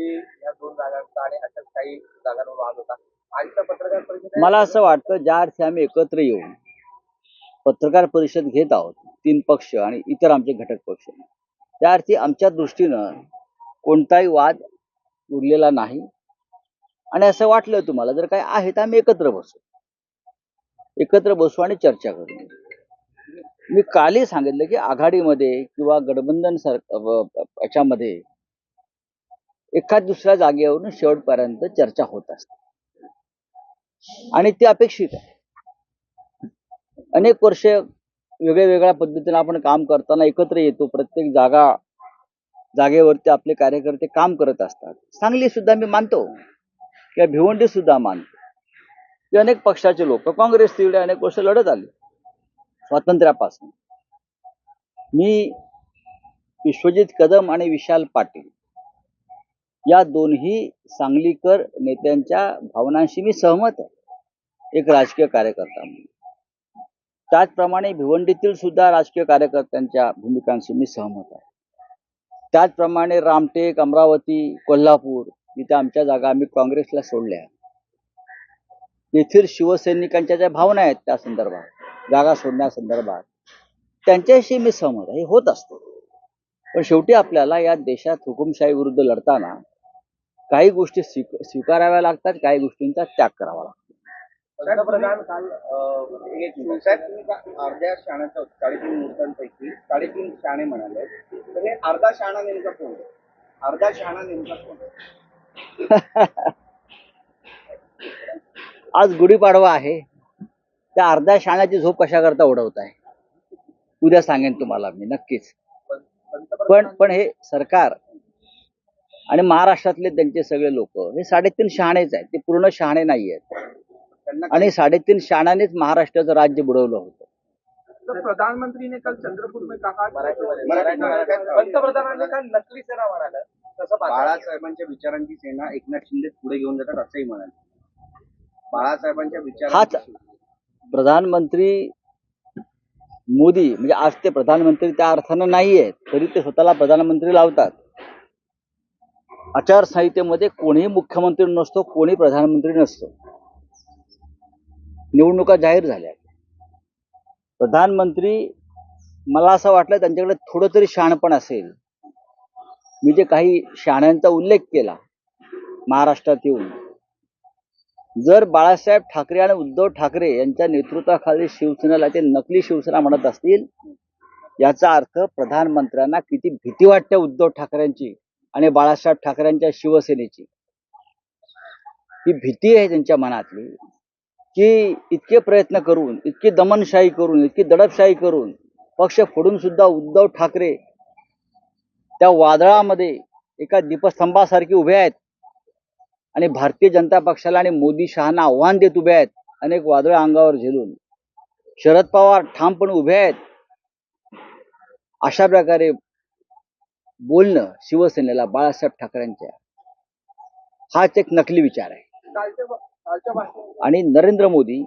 म्हणजे या दोन जागांचा आणि अशाच काही जागांवर वाद होता. आजच्या पत्रकार मला असं वाटतं ज्या अर्थी आम्ही एकत्र येऊन पत्रकार परिषद घेत आहोत तीन पक्ष आणि इतर आमचे घटक पक्ष त्या अर्थी आमच्या दृष्टीनं कोणताही वाद उरलेला नाही. आणि असं वाटलं तुम्हाला जर काय आहे तर आम्ही एकत्र बसू. एकत्र बसू आणि चर्चा करू. मी कालही सांगितलं की आघाडीमध्ये किंवा गठबंधन सर याच्यामध्ये एखाद दुसऱ्या जागेवरून शेवटपर्यंत चर्चा होत असते. आणि ते अपेक्षित आहे. अनेक वर्ष वेगळ्या वेगळ्या पद्धतीने आपण काम करताना एकत्र येतो. प्रत्येक जागा जागेवरती आपले कार्यकर्ते काम करत असतात. सांगली सुद्धा मी मानतो. किंवा भिवंडी सुद्धा मानतो. की अनेक पक्षाचे लोक काँग्रेस तिकडे अनेक वर्ष लढत आले. स्वातंत्र्यापासून. मी विश्वजित कदम आणि विशाल पाटील या दोन्ही सांगलीकर नेत्यांच्या भावनांशी मी सहमत आहे. एक राजकीय कार्यकर्ता म्हणून. त्याचप्रमाणे भिवंडीतील सुद्धा राजकीय कार्यकर्त्यांच्या भूमिकांशी मी सहमत आहे. त्याचप्रमाणे रामटेक अमरावती कोल्हापूर इथे आमच्या जागा आम्ही काँग्रेसला सोडल्या. येथील शिवसैनिकांच्या ज्या भावना आहेत त्या संदर्भात जागा सोडण्यासंदर्भात त्यांच्याशी मी सहमत आहे. हे होत असतो. पण शेवटी आपल्याला या देशात हुकुमशाही विरुद्ध लढताना काही गोष्टी स्वीक स्वीकाराव्या लागतात काही गोष्टींचा त्याग करावा लागतो. पंतप्रधान काल अं, एक साहेब तुम्ही अर्ध्या शाण्याच्या साडेतीन मुहूर्तांपैकी साडेतीन शाणे म्हणाले. तर हे अर्धा शाणा नेमका कोण? अर्धा शाणा नेमका कोण? आज गुढीपाडवा आहे. त्या अर्ध्या शाण्याची झोप कशा करता उडवत आहे? उद्या सांगेन तुम्हाला मी नक्कीच. पण- पण हे सरकार आणि महाराष्ट्रातले त्यांचे सगळे लोक हे साडेतीन शहाणेच आहेत. ते पूर्ण शहाणे नाही आहेत आणि साडेतीन शहाण्यानेच महाराष्ट्राचं राज्य बुडवलं होतं. तो प्रधानमंत्री ने कल चंद्रपुर में कहा कि मराठी- मराठी- पंतप्रधानांनी काल नकली सेना म्हणालं तसं बाळासाहेबांच्या विचारांची सेना एकनाथ शिंदे पुढे घेऊन जातात असंही म्हणाले. बाळासाहेबांच्या हाच विचारांची प्रधानमंत्री मोदी म्हणजे आज ते प्रधानमंत्री त्या अर्थानं नाही आहेत तरी ते स्वतःला प्रधानमंत्री लावतात. आचारसंहितेमध्ये कोणीही मुख्यमंत्री नसतो कोणी प्रधानमंत्री नसतो. निवडणुका जाहीर झाल्या. प्रधानमंत्री मला असं वाटलं त्यांच्याकडे थोडं तरी शहाणपण असेल. मी जे काही शहाण्यांचा उल्लेख केला महाराष्ट्रात येऊन. जर बाळासाहेब ठाकरे आणि उद्धव ठाकरे यांच्या नेतृत्वाखाली शिवसेनेला ते नकली शिवसेना म्हणत असतील याचा अर्थ प्रधानमंत्र्यांना किती भीती वाटते उद्धव ठाकरेंची. आणि बाळासाहेब ठाकरेंच्या शिवसेनेची. ही भीती आहे त्यांच्या मनातली की इतके प्रयत्न करून इतकी दमनशाही करून इतकी दडपशाही करून पक्ष फोडून सुद्धा उद्धव ठाकरे त्या वादळामध्ये एका दीपस्तंभासारखी उभे आहेत. आणि भारतीय जनता पक्षाला आणि मोदी शहाना आव्हान देत उभे आहेत अनेक वादळ अंगावर झेलून. शरद पवार ठामपणे उभे आहेत. अशा प्रकारे बोलणं शिवसेनेला बाळासाहेब ठाकरेंच्या हाच एक नकली विचार आहे. आणि नरेंद्र मोदी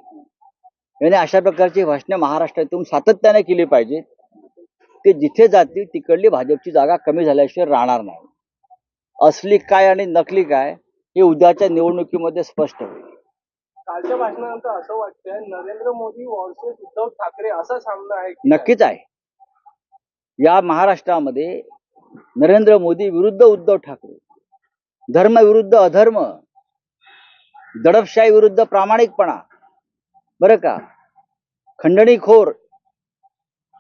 यांनी अशा प्रकारची भाषणं महाराष्ट्रातून सातत्याने केली पाहिजेत ते जिथे जातील तिकडली भाजपची जागा कमी झाल्याशिवाय राहणार नाही. असली काय आणि नकली काय हे उद्याच्या निवडणुकीमध्ये स्पष्ट होईल. कालच्या भाषणानंतर असं वाटतंय नरेंद्र मोदी वर्सेस उद्धव ठाकरे असा सामना आहे नक्कीच आहे. या महाराष्ट्रामध्ये नरेंद्र मोदी विरुद्ध उद्धव ठाकरे. धर्म विरुद्ध अधर्म. दडपशाही विरुद्ध प्रामाणिकपणा. बरं का? खंडणीखोर.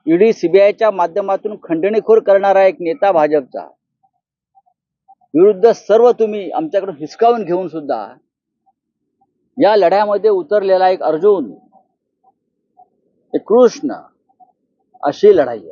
ईडी सीबीआयच्या माध्यमातून खंडणीखोर करणारा एक नेता भाजपचा. विरुद्ध सर्व तुम्ही आमच्याकडून हिसकावून घेऊन सुद्धा या लढ्यामध्ये उतरलेला एक अर्जुन एक कृष्ण अशी लढाई आहे.